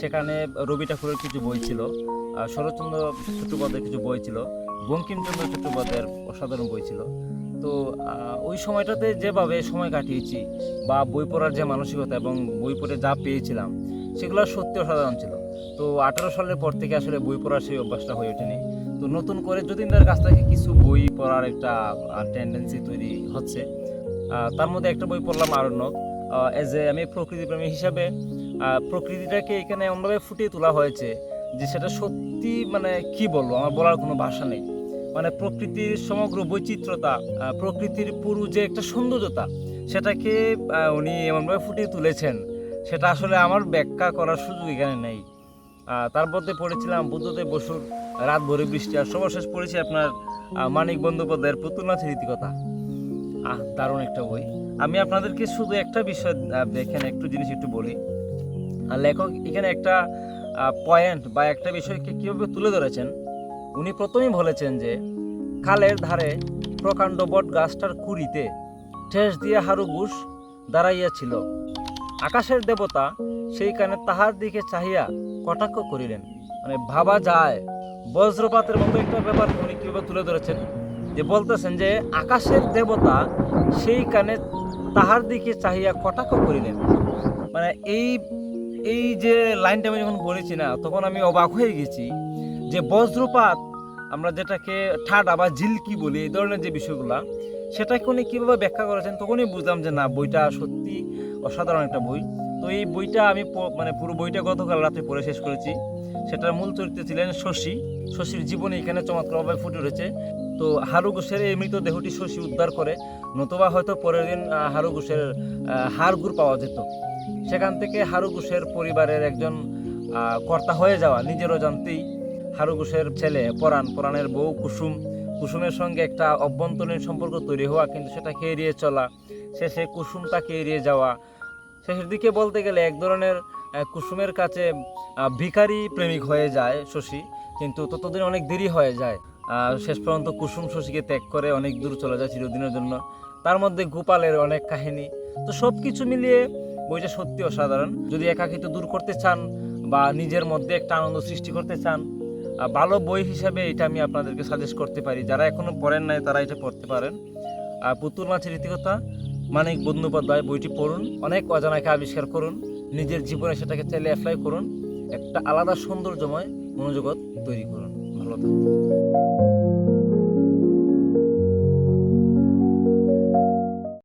সেখানে রবি ঠাকুরের কিছু বই ছিল শরৎচন্দ্র চট্টোপাধ্যায়ের কিছু বই ছিল, বঙ্কিমচন্দ্র চট্টোপাধ্যায়ের অসাধারণ বই ছিল। তো ওই সময়টাতে যেভাবে সময় কাটিয়েছি বা বই পড়ার যে মানসিকতা এবং বই পড়ে যা পেয়েছিলাম, সেগুলো সত্যি অসাধারণ ছিল। তো, আঠারো সালের পর থেকে আসলে বই পড়ার সেই অভ্যাসটা হয়ে ওঠেনি। তো, নতুন করে যতীন্দার কাছ থেকে কিছু বই পড়ার একটা টেন্ডেন্সি তৈরি হচ্ছে। তার মধ্যে একটা বই পড়লাম আরণ্যক। এজ এ আমি প্রকৃতিপ্রেমী হিসাবে প্রকৃতিটাকে এখানে এমনভাবে ফুটিয়ে তোলা হয়েছে যে সেটা সত্যি মানে কি বলব, আমার বলার কোনো ভাষা নেই। মানে প্রকৃতির সমগ্র বৈচিত্র্যতা প্রকৃতির পুরু যে একটা সৌন্দর্যতা, সেটাকে উনি এমনভাবে ফুটিয়ে তুলেছেন। সেটা আসলে আমার ব্যাখ্যা করার সুযোগ এখানে নেই। তার মধ্যে পড়েছিলাম বুদ্ধদেব বসুর রাত ভরে বৃষ্টি, আর সর্বশেষ পড়েছি আপনার মানিক বন্দ্যোপাধ্যায়ের পুতুলনাথের রীতিকথা। দারুণ একটা বই। আমি আপনাদেরকে শুধু একটা বিষয় দেখেন, একটু জিনিস একটু বলি। আর লেখক এখানে একটা পয়েন্ট বা একটা বিষয়কে কীভাবে তুলে ধরেছেন, উনি প্রথমেই বলেছেন যে, খালের ধারে প্রকাণ্ড বট গাছটার কুড়িতে ঠেস দিয়ে হারু ঘুষ দাঁড়াইয়াছিল। আকাশের দেবতা সেইখানে তাহার দিকে চাহিয়া কটাক্ষ করিলেন। মানে ভাবা যায়, বজ্রপাতের মতো একটা ব্যাপার উনি কীভাবে তুলে ধরেছেন। যে বলতেছেন যে আকাশের দেবতা সেইখানে তাহার দিকে চাহিয়া কটাক্ষ করিলেন। মানে এই এই যে লাইনটা আমি যখন পড়েছি না, তখন আমি অবাক হয়ে গেছি যে বজ্রপাত আমরা যেটাকে ঠাডা বা ঝিলকি বলি, এই ধরনের যে বিষয়গুলা, সেটাকে উনি কীভাবে ব্যাখ্যা করেছেন তখনই বুঝলাম যে না, বইটা সত্যি অসাধারণ একটা বই। তো এই বইটা আমি মানে পুরো বইটা গতকাল রাতে পড়ে শেষ করেছি। সেটার মূল চরিত্রে ছিলেন শশী। শশীর জীবনে এখানে চমৎকারভাবে ফুটে উঠেছে। তো হারু ঘোষের এই মৃতদেহটি শশী উদ্ধার করে, নতুবা হয়তো পরের দিন হারু ঘোষের হাড়গুড় পাওয়া যেত। সেখান থেকে হারু ঘোষের পরিবারের একজন কর্তা হয়ে যাওয়া নিজের অজান্তেই হারু ঘোষের ছেলে পরাণ, পরাণের বউ কুসুম, কুসুমের সঙ্গে একটা অভ্যন্তরীণ সম্পর্ক তৈরি হওয়া, কিন্তু সেটাকে এড়িয়ে চলা? শেষে কুসুমটাকে এড়িয়ে যাওয়া। শেষের দিকে বলতে গেলে এক ধরনের কুসুমের কাছে ভিখারি প্রেমিক হয়ে যায় শশী, কিন্তু ততদিন অনেক দেরি হয়ে যায়। শেষ পর্যন্ত কুসুম শশীকে ত্যাগ করে অনেক দূর চলে যায় চিরদিনের জন্য। তার মধ্যে গোপালের অনেক কাহিনী। তো সব কিছু মিলিয়ে বইটা সত্যি অসাধারণ। যদি একাকিত্ব দূর করতে চান বা নিজের মধ্যে একটা আনন্দ সৃষ্টি করতে চান ভালো বই হিসাবে এটা আমি আপনাদেরকে সাজেস্ট করতে পারি। যারা এখনও পড়েন নাই, তারা এটা পড়তে পারেন। আর পুতুল মাছের রীতিকথা মানিক বন্দ্যোপাধ্যায় বইটি পড়ুন। অনেক অজানাকে আবিষ্কার করুন। নিজের জীবনে সেটাকে চাইলে অ্যাপ্লাই করুন। একটা আলাদা সৌন্দর্যময় মনোজগৎ তৈরি করুন। ভালো থাকুন।